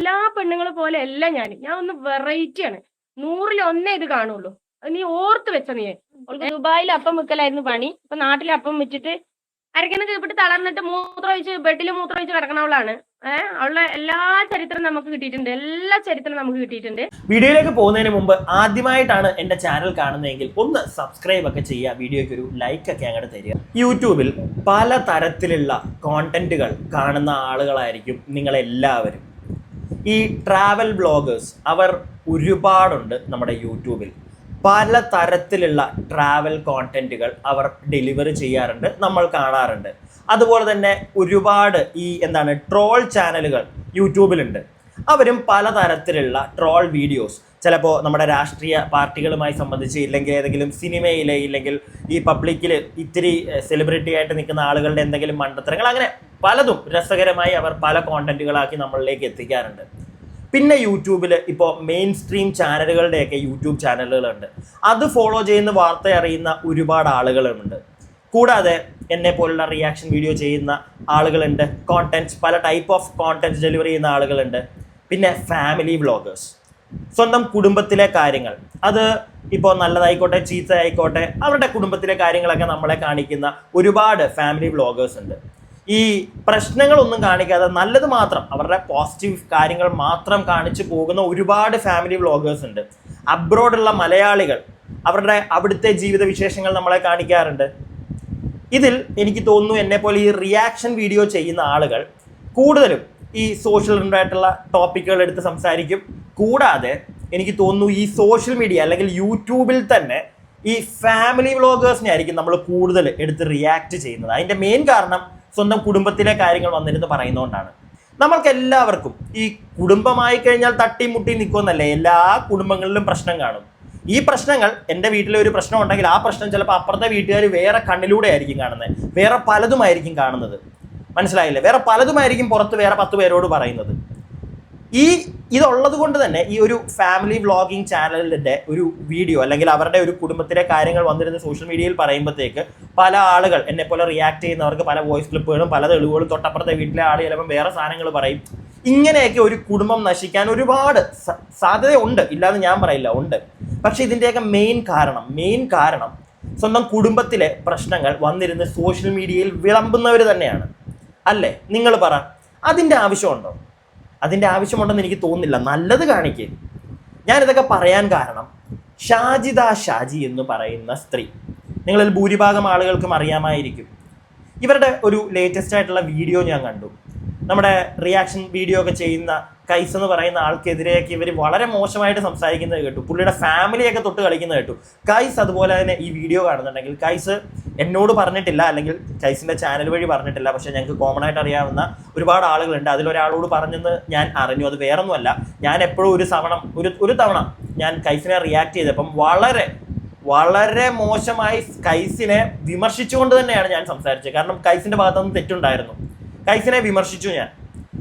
എല്ലാ പെണ്ണുങ്ങളെ പോലെ അല്ല ഞാൻ ഞാൻ ഒന്ന് വെറൈറ്റി ആണ്. നൂറിൽ ഒന്നേ ഇത് കാണുള്ളൂ. അത് നീ ഓർത്ത് വെച്ച നീ. ദുബായിൽ അപ്പം വെക്കലായിരുന്നു പണി. ഇപ്പൊ നാട്ടിൽ അപ്പം വെച്ചിട്ട് അരക്കുന്ന കീപ്പിട്ട് തളർന്നിട്ട് മൂത്രം ഒഴിച്ച് ബെഡിൽ മൂത്രം ഒഴിച്ച് കിടക്കണവളാണ് ഏഹ് അവളുടെ എല്ലാ ചരിത്രം നമുക്ക് കിട്ടിയിട്ടുണ്ട്. എല്ലാ ചരിത്രം നമുക്ക് കിട്ടിയിട്ടുണ്ട്. വീഡിയോയിലേക്ക് പോകുന്നതിന് മുമ്പ് ആദ്യമായിട്ടാണ് എന്റെ ചാനൽ കാണുന്നതെങ്കിൽ ഒന്ന് സബ്സ്ക്രൈബ് ഒക്കെ ചെയ്യുക. വീഡിയോക്ക് ഒരു ലൈക്ക് ഒക്കെ അങ്ങോട്ട് തരിക. യൂട്യൂബിൽ പല തരത്തിലുള്ള കോണ്ടന്റുകൾ കാണുന്ന ആളുകളായിരിക്കും നിങ്ങളെല്ലാവരും. ഈ ട്രാവൽ ബ്ലോഗേഴ്സ് അവർ ഒരുപാടുണ്ട് നമ്മുടെ യൂട്യൂബിൽ. പല തരത്തിലുള്ള ട്രാവൽ കോണ്ടന്റുകൾ അവർ ഡെലിവർ ചെയ്യാറുണ്ട് നമ്മൾ കാണാറുണ്ട്. അതുപോലെ തന്നെ ഒരുപാട് ഈ എന്താണ് ട്രോൾ ചാനലുകൾ യൂട്യൂബിലുണ്ട്. അവരും പല തരത്തിലുള്ള ട്രോൾ വീഡിയോസ് ചിലപ്പോൾ നമ്മുടെ രാഷ്ട്രീയ പാർട്ടികളുമായി സംബന്ധിച്ച് ഇല്ലെങ്കിൽ ഏതെങ്കിലും സിനിമയിലെ ഇല്ലെങ്കിൽ ഈ പബ്ലിക്കിൽ ഇത്തിരി സെലിബ്രിറ്റി ആയിട്ട് നിൽക്കുന്ന ആളുകളുടെ എന്തെങ്കിലും മണ്ടത്തരങ്ങൾ അങ്ങനെ പലതും രസകരമായി അവർ പല കോണ്ടന്റുകളാക്കി നമ്മളിലേക്ക് എത്തിക്കാറുണ്ട്. പിന്നെ യൂട്യൂബിൽ ഇപ്പോൾ മെയിൻ സ്ട്രീം ചാനലുകളുടെയൊക്കെ യൂട്യൂബ് ചാനലുകളുണ്ട് അത് ഫോളോ ചെയ്യുന്ന വാർത്ത അറിയുന്ന ഒരുപാട് ആളുകളുമുണ്ട്. കൂടാതെ എന്നെ പോലുള്ള റിയാക്ഷൻ വീഡിയോ ചെയ്യുന്ന ആളുകളുണ്ട്. കോണ്ടന്റ്സ് പല ടൈപ്പ് ഓഫ് കോണ്ടന്റ്സ് ഡെലിവറി ചെയ്യുന്ന ആളുകളുണ്ട്. പിന്നെ ഫാമിലി വ്ളോഗേഴ്സ് സ്വന്തം കുടുംബത്തിലെ കാര്യങ്ങൾ. അത് ഇപ്പോൾ നല്ലതായിക്കോട്ടെ ചീത്ത ആയിക്കോട്ടെ അവരുടെ കുടുംബത്തിലെ കാര്യങ്ങളൊക്കെ നമ്മളെ കാണിക്കുന്ന ഒരുപാട് ഫാമിലി വ്ളോഗേഴ്സ് ഉണ്ട്. ഈ പ്രശ്നങ്ങളൊന്നും കാണിക്കാതെ നല്ലത് മാത്രം അവരുടെ പോസിറ്റീവ് കാര്യങ്ങൾ മാത്രം കാണിച്ചു പോകുന്ന ഒരുപാട് ഫാമിലി വ്ളോഗേഴ്സ് ഉണ്ട്. അബ്രോഡുള്ള മലയാളികൾ അവരുടെ അവിടുത്തെ ജീവിത വിശേഷങ്ങൾ നമ്മളെ കാണിക്കാറുണ്ട്. ഇതിൽ എനിക്ക് തോന്നുന്നു എന്നെ പോലെ ഈ റിയാക്ഷൻ വീഡിയോ ചെയ്യുന്ന ആളുകൾ കൂടുതലും ഈ സോഷ്യൽ ആയിട്ടുള്ള ടോപ്പിക്കുകൾ എടുത്ത് സംസാരിക്കും. കൂടാതെ എനിക്ക് തോന്നുന്നു ഈ സോഷ്യൽ മീഡിയ അല്ലെങ്കിൽ യൂട്യൂബിൽ തന്നെ ഈ ഫാമിലി വ്ളോഗേഴ്സിനെ ആയിരിക്കും നമ്മൾ കൂടുതൽ എടുത്ത് റിയാക്ട് ചെയ്യുന്നത്. അതിന്റെ മെയിൻ കാരണം സ്വന്തം കുടുംബത്തിലെ കാര്യങ്ങൾ വന്നിരുന്ന് പറയുന്നതുകൊണ്ടാണ് നമ്മൾക്ക് എല്ലാവർക്കും ഈ കുടുംബമായി കഴിഞ്ഞാൽ തട്ടിമുട്ടി നിൽക്കുമെന്നല്ലേ എല്ലാ കുടുംബങ്ങളിലും പ്രശ്നം കാണും. ഈ പ്രശ്നങ്ങൾ എന്റെ വീട്ടിലെ ഒരു പ്രശ്നം ഉണ്ടെങ്കിൽ ആ പ്രശ്നം ചിലപ്പോൾ അപ്പുറത്തെ വീട്ടുകാർ വേറെ കണ്ണിലൂടെ ആയിരിക്കും കാണുന്നത്. വേറെ പലതുമായിരിക്കും കാണുന്നത്. മനസ്സിലായില്ലേ? വേറെ പലതുമായിരിക്കും പുറത്ത് വേറെ പത്ത് പേരോട് പറയുന്നത്. ഈ ഇതുള്ളത് കൊണ്ട് തന്നെ ഈ ഒരു ഫാമിലി വ്ളോഗിങ് ചാനലിന്റെ ഒരു വീഡിയോ അല്ലെങ്കിൽ അവരുടെ ഒരു കുടുംബത്തിലെ കാര്യങ്ങൾ വന്നിരുന്ന സോഷ്യൽ മീഡിയയിൽ പറയുമ്പോഴത്തേക്ക് പല ആളുകൾ എന്നെ പോലെ റിയാക്ട് ചെയ്യുന്നവർക്ക് പല വോയിസ് ക്ലിപ്പുകളും പല തെളിവുകളും തൊട്ടപ്പുറത്തെ വീട്ടിലെ ആൾ ചിലപ്പോൾ വേറെ സാധനങ്ങൾ പറയും. ഇങ്ങനെയൊക്കെ ഒരു കുടുംബം നശിക്കാൻ ഒരുപാട് സാധ്യതയുണ്ട്. ഇല്ലാന്ന് ഞാൻ പറയില്ല ഉണ്ട്. പക്ഷെ ഇതിന്റെയൊക്കെ മെയിൻ കാരണം മെയിൻ കാരണം സ്വന്തം കുടുംബത്തിലെ പ്രശ്നങ്ങൾ വന്നിരുന്ന് സോഷ്യൽ മീഡിയയിൽ വിളമ്പുന്നവർ തന്നെയാണ്. അല്ലേ? നിങ്ങൾ പറ അതിന്റെ ആവശ്യമുണ്ടോ? അതിന്റെ ആവശ്യമുണ്ടെന്ന് എനിക്ക് തോന്നുന്നില്ല. നല്ലത് കാണിക്കേ. ഞാനിതൊക്കെ പറയാൻ കാരണം ഷാജിദ ഷാജി എന്ന് പറയുന്ന സ്ത്രീ. നിങ്ങളിൽ ഭൂരിഭാഗം ആളുകൾക്കും അറിയാമായിരിക്കും. ഇവരുടെ ഒരു ലേറ്റസ്റ്റ് ആയിട്ടുള്ള വീഡിയോ ഞാൻ കണ്ടു. നമ്മുടെ റിയാക്ഷൻ വീഡിയോ ഒക്കെ ചെയ്യുന്ന കൈസ് എന്ന് പറയുന്ന ആൾക്കെതിരെയൊക്കെ ഇവർ വളരെ മോശമായിട്ട് സംസാരിക്കുന്നത് കേട്ടു. പുള്ളിയുടെ ഫാമിലിയൊക്കെ തൊട്ട് കളിക്കുന്നത് കേട്ടു. കൈസ് അതുപോലെ തന്നെ ഈ വീഡിയോ കാണുന്നുണ്ടെങ്കിൽ കൈസ് എന്നോട് പറഞ്ഞിട്ടില്ല അല്ലെങ്കിൽ കൈസിന്റെ ചാനൽ വഴി പറഞ്ഞിട്ടില്ല പക്ഷെ ഞങ്ങൾക്ക് കോമൺ ആയിട്ട് അറിയാവുന്ന ഒരുപാട് ആളുകളുണ്ട്. അതിലൊരാളോട് പറഞ്ഞെന്ന് ഞാൻ അറിഞ്ഞു. അത് വേറൊന്നുമല്ല. ഞാൻ എപ്പോഴും ഒരു തവണ ഒരു ഒരു തവണ ഞാൻ കൈസിനെ റിയാക്ട് ചെയ്തപ്പം വളരെ വളരെ മോശമായി കൈസിനെ വിമർശിച്ചുകൊണ്ട് തന്നെയാണ് ഞാൻ സംസാരിച്ചത്. കാരണം കൈസിന്റെ ഭാഗത്തുനിന്ന് തെറ്റുണ്ടായിരുന്നു. കൈസിനെ വിമർശിച്ചു ഞാൻ.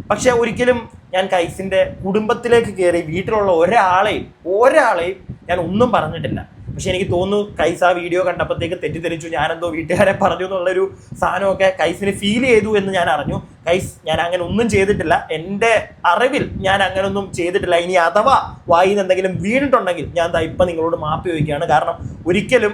പക്ഷെ ഒരിക്കലും ഞാൻ കൈസിന്റെ കുടുംബത്തിലേക്ക് കയറി വീട്ടിലുള്ള ഒരാളെയും ഒരാളെയും ഞാൻ ഒന്നും പറഞ്ഞിട്ടില്ല. പക്ഷെ എനിക്ക് തോന്നുന്നു കൈസ് ആ വീഡിയോ കണ്ടപ്പോഴത്തേക്ക് തെറ്റിദ്ധരിച്ചു. ഞാനെന്തോ വീട്ടുകാരെ പറഞ്ഞു എന്നുള്ളൊരു സാധനമൊക്കെ കൈസിന് ഫീൽ ചെയ്തു എന്ന് ഞാൻ അറിഞ്ഞു. കൈസ് ഞാൻ അങ്ങനെ ഒന്നും ചെയ്തിട്ടില്ല. എന്റെ അറിവിൽ ഞാൻ അങ്ങനെ ഒന്നും ചെയ്തിട്ടില്ല. ഇനി അഥവാ വായിൽ നിന്ന് എന്തെങ്കിലും വീണിട്ടുണ്ടെങ്കിൽ ഞാൻ ഇപ്പം നിങ്ങളോട് മാപ്പ് ചോദിക്കുകയാണ്. കാരണം ഒരിക്കലും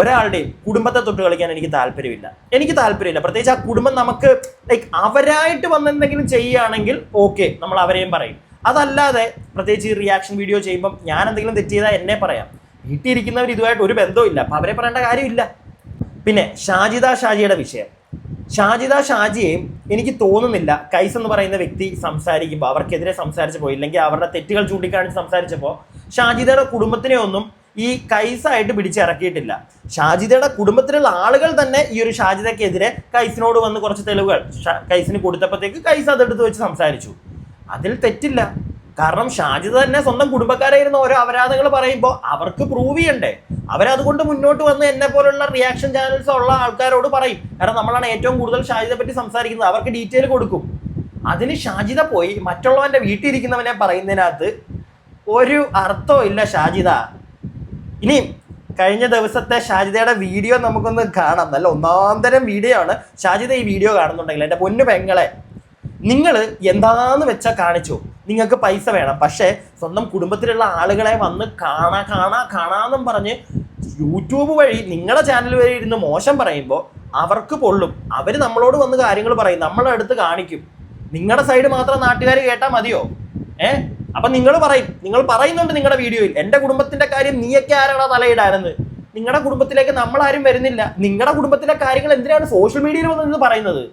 ഒരാളുടെയും കുടുംബത്തെ തൊട്ട് കളിക്കാൻ എനിക്ക് താല്പര്യമില്ല. എനിക്ക് താല്പര്യമില്ല. പ്രത്യേകിച്ച് ആ കുടുംബം നമുക്ക് ലൈക്ക് അവരായിട്ട് വന്നെന്തെങ്കിലും ചെയ്യുകയാണെങ്കിൽ ഓക്കെ നമ്മൾ അവരെയും പറയും. അതല്ലാതെ പ്രത്യേകിച്ച് ഈ റിയാക്ഷൻ വീഡിയോ ചെയ്യുമ്പം ഞാൻ എന്തെങ്കിലും തെറ്റ് ചെയ്താൽ എന്നെ പറയാം. വീട്ടിൽ ഇരിക്കുന്നവർ ഇതുമായിട്ട് ഒരു ബന്ധവുമില്ല. അപ്പം അവരെ പറയേണ്ട കാര്യമില്ല. പിന്നെ ഷാജിദ ഷാജിയുടെ വിഷയം. ഷാജിദ ഷാജിയെയും എനിക്ക് തോന്നുന്നില്ല കൈസ് എന്ന് പറയുന്ന വ്യക്തി സംസാരിക്കുമ്പോൾ അവർക്കെതിരെ സംസാരിച്ചപ്പോൾ ഇല്ലെങ്കിൽ അവരുടെ തെറ്റുകൾ ചൂണ്ടിക്കാണിച്ച് സംസാരിച്ചപ്പോൾ ഷാജിദയുടെ കുടുംബത്തിനെ ഒന്നും ഈ കൈസായിട്ട് പിടിച്ചിറക്കിയിട്ടില്ല. ഷാജിദയുടെ കുടുംബത്തിലുള്ള ആളുകൾ തന്നെ ഈ ഒരു ഷാജിദക്കെതിരെ കൈസിനോട് വന്ന് കുറച്ച് തെളിവുകൾ കൈസിന് കൊടുത്തപ്പോഴത്തേക്ക് കൈസ് അതെടുത്ത് വെച്ച് സംസാരിച്ചു. അതിൽ തെറ്റില്ല. കാരണം ഷാജിദ് തന്നെ സ്വന്തം കുടുംബക്കാരായിരുന്ന ഓരോ അപരാധങ്ങൾ പറയുമ്പോൾ അവർക്ക് പ്രൂവ് ചെയ്യണ്ടേ. അവരതുകൊണ്ട് മുന്നോട്ട് വന്ന് എന്നെ പോലുള്ള റിയാക്ഷൻ ചാനൽസ് ഉള്ള ആൾക്കാരോട് പറയും കാരണം നമ്മളാണ് ഏറ്റവും കൂടുതൽ ഷാജിദെ പറ്റി സംസാരിക്കുന്നത്. അവർക്ക് ഡീറ്റെയിൽ കൊടുക്കും. അതിന് ഷാജിദ പോയി. മറ്റുള്ളവന്റെ വീട്ടിൽ ഇരിക്കുന്നവനെ പറയുന്നതിനകത്ത് ഒരു അർത്ഥവും ഇല്ല ഷാജിദ. ഇനി കഴിഞ്ഞ ദിവസത്തെ ഷാജിദയുടെ വീഡിയോ നമുക്കൊന്ന് കാണാം. നല്ല ഒന്നാന്തരം വീഡിയോ ആണ്. ഷാജിദ ഈ വീഡിയോ കാണുന്നുണ്ടെങ്കിൽ എന്റെ പൊന്നു പെങ്ങളെ നിങ്ങൾ എന്താന്ന് വെച്ചാൽ കാണിച്ചു? നിങ്ങൾക്ക് പൈസ വേണം. പക്ഷേ സ്വന്തം കുടുംബത്തിലുള്ള ആളുകളെ വന്ന് കാണാ കാണാ കാണാന്നും പറഞ്ഞ് യൂട്യൂബ് വഴി നിങ്ങളുടെ ചാനൽ വരെ ഇരുന്ന് മോശം പറയുമ്പോൾ അവർക്ക് പൊള്ളും. അവർ നമ്മളോട് വന്ന് കാര്യങ്ങൾ പറയും. നമ്മളെ അടുത്ത് കാണിക്കും. നിങ്ങളുടെ സൈഡ് മാത്രം നാട്ടുകാർ കേട്ടാൽ മതിയോ? ഏ? അപ്പം നിങ്ങൾ പറയും. നിങ്ങൾ പറയുന്നുണ്ട് നിങ്ങളുടെ വീഡിയോയിൽ എന്റെ കുടുംബത്തിന്റെ കാര്യം നീയൊക്കെ ആരാണോ തലയിടാനെന്ന്? നിങ്ങളുടെ കുടുംബത്തിലേക്ക് നമ്മളാരും വരുന്നില്ല. നിങ്ങളുടെ കുടുംബത്തിലെ കാര്യങ്ങൾ എന്തിനാണ് സോഷ്യൽ മീഡിയയിൽ വന്ന് പറയുന്നത്?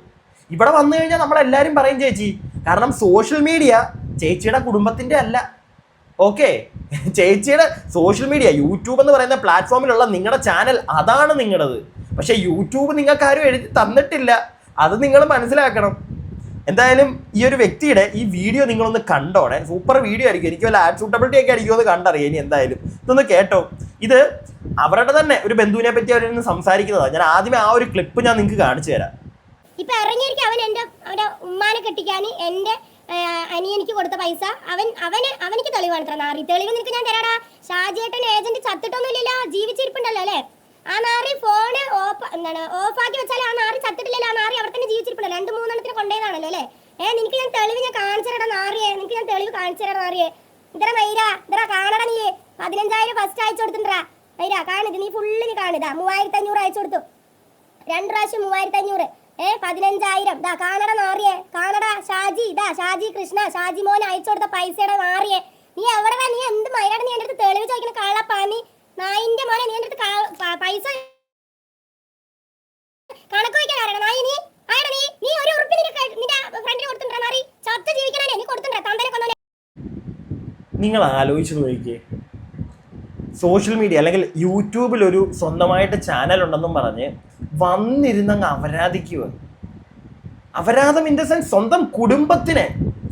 ഇവിടെ വന്നു കഴിഞ്ഞാൽ നമ്മളെല്ലാവരും പറയും ചേച്ചി കാരണം സോഷ്യൽ മീഡിയ ചേച്ചിയുടെ കുടുംബത്തിന്റെ അല്ല. ഓക്കെ ചേച്ചിയുടെ സോഷ്യൽ മീഡിയ യൂട്യൂബ് എന്ന് പറയുന്ന പ്ലാറ്റ്ഫോമിലുള്ള നിങ്ങളുടെ ചാനൽ അതാണ് നിങ്ങളത് പക്ഷേ യൂട്യൂബ് നിങ്ങൾക്ക് ആരും എഴുതി തന്നിട്ടില്ല. അത് നിങ്ങൾ മനസ്സിലാക്കണം. എന്തായാലും ഈ ഒരു വ്യക്തിയുടെ ഈ വീഡിയോ നിങ്ങളൊന്ന് കണ്ടോടെ. സൂപ്പർ വീഡിയോ ആയിരിക്കും. എനിക്ക് വല്ല ആഡ് സൂട്ടബിലിറ്റി ഒക്കെ ആയിരിക്കും അത് കണ്ടറിയാം ഇനി എന്തായാലും. ഇതൊന്ന് കേട്ടോ. ഇത് അവരുടെ തന്നെ ഒരു ബന്ധുവിനെ പറ്റി അവരിന്ന് സംസാരിക്കുന്നതാണ് ഞാൻ ആദ്യമേ ആ ഒരു ക്ലിപ്പ് ഞാൻ നിങ്ങൾക്ക് കാണിച്ചു തരാം. ഇപ്പൊ ഇറങ്ങിയിരിക്കും അവൻ എന്റെ ഉമ്മാനെ കെട്ടിക്കാൻ. എന്റെ അനിയനിക്ക് കൊടുത്ത പൈസ അവൻ അവന് അവനിക്ക് തെളിവാണ് ഇത്ര നാറി. തെളിവ് നിനക്ക് ഞാൻ തരാടാ. ഷാജിയേട്ടൻ ഏജന്റ് ചത്തിട്ടൊന്നുമില്ലല്ലോ. ജീവിച്ചിരിപ്പുണ്ടല്ലോ അല്ലേ? ആ നാറി ഫോണ് ഓഫ് എന്താണ് ഓഫാക്കി വെച്ചാൽ ആ നാറി ചത്തിട്ടില്ലല്ലോ. ആ നാറി അവിടെ തന്നെ ജീവിച്ചിരിപ്പുണ്ടല്ലോ രണ്ട് മൂന്നെണ്ണത്തിന് കൊണ്ടേതാണല്ലോ അല്ലേ? ഏ നിനക്ക് ഞാൻ തെളിവ് ഞാൻ കാണിച്ചിരടാ നാറിയെ. നിനക്ക് ഞാൻ തെളിവ് കാണിച്ചിരടാ നാറിയെ. ഇതറ മൈര. ഇതറ കാണടാ നീ പതിനഞ്ചായിരം ഫസ്റ്റ് അയച്ചു കൊടുത്തിട്ടാ മൈര കാണിത് നീ ഫുള്ള് നീ കാണിതാ മൂവായിരത്തി അഞ്ഞൂറ് അയച്ചു കൊടുത്തു. രണ്ട് പ്രാവശ്യം മൂവായിരത്തി അഞ്ഞൂറ് ഏ പതിനഞ്ചായിരം. ദാ കാണട മാറിയേ. കാണട ഷാജി ഇതാ ഷാജി കൃഷ്ണ ഷാജി മോൻ അയച്ചു കൊടുത്ത പൈസയുടെ മാറിയേ. നീ എവിടെ നീ എന്ത് മൈനാട് നീ എന്റെ അടുത്ത് തെളിവ് ചോദിക്കുന്ന കള്ളപ്പാണി നായിന്റെ മോനെ നീ എന്റെ അടുത്ത് പൈസ കണക്ക് വയ്ക്കാൻ നായി നീ ആരാ നീ നീ? ഒരു ഉറുപ്പ് നിന്റെ ഫ്രണ്ടിന് കൊടുത്തിട്ടുണ്ടോ. മാറി ചത്ത് ജീവിക്കണേ നീ കൊടുത്തിട്ടുണ്ടോ. തന്തനെ കൊന്നോനെ നിങ്ങൾ ആലോചിച്ച് നോക്കിക്കേ. സോഷ്യൽ മീഡിയ അല്ലെങ്കിൽ യൂട്യൂബിൽ ഒരു സ്വന്തമായിട്ട് ചാനൽ ഉണ്ടെന്നും പറഞ്ഞ് വന്നിരുന്നങ്ങ് അപരാധിക്കുക അപരാധം ഇൻ ദ സെൻസ് സ്വന്തം കുടുംബത്തിനെ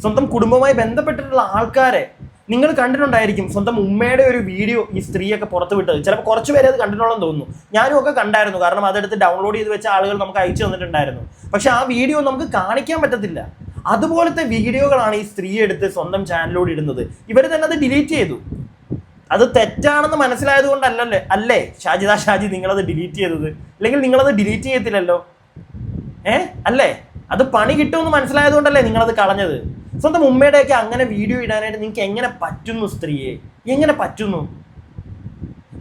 സ്വന്തം കുടുംബവുമായി ബന്ധപ്പെട്ടിട്ടുള്ള ആൾക്കാരെ നിങ്ങൾ കണ്ടിട്ടുണ്ടായിരിക്കും. സ്വന്തം ഉമ്മയുടെ ഒരു വീഡിയോ ഈ സ്ത്രീയൊക്കെ പുറത്ത് വിട്ടത്. ചിലപ്പോൾ കുറച്ച് പേരെ അത് കണ്ടിട്ടുള്ളതെന്ന് തോന്നുന്നു. ഞാനും ഒക്കെ കണ്ടായിരുന്നു. കാരണം അതെടുത്ത് ഡൗൺലോഡ് ചെയ്ത് വെച്ച ആളുകൾ നമുക്ക് അയച്ചു തന്നിട്ടുണ്ടായിരുന്നു. പക്ഷെ ആ വീഡിയോ നമുക്ക് കാണിക്കാൻ പറ്റത്തില്ല. അതുപോലത്തെ വീഡിയോകളാണ് ഈ സ്ത്രീ എടുത്ത് സ്വന്തം ചാനലിലൂടെ ഇടുന്നത്. ഇവർ തന്നെ അത് ഡിലീറ്റ് ചെയ്തു. അത് തെറ്റാണെന്ന് മനസ്സിലായത് കൊണ്ടല്ലല്ലേ? അല്ലേ? ഷാജിദ ഷാജി നിങ്ങളത് ഡിലീറ്റ് ചെയ്തത്. അല്ലെങ്കിൽ നിങ്ങളത് ഡിലീറ്റ് ചെയ്യത്തില്ലല്ലോ. ഏ? അല്ലേ? അത് പണി കിട്ടുമെന്ന് മനസ്സിലായത് കൊണ്ടല്ലേ നിങ്ങളത് കളഞ്ഞത്? സ്വന്തം ഉമ്മയുടെയൊക്കെ അങ്ങനെ വീഡിയോ ഇടാനായിട്ട് നിങ്ങൾക്ക് എങ്ങനെ പറ്റുന്നു സ്ത്രീയെ? എങ്ങനെ പറ്റുന്നു?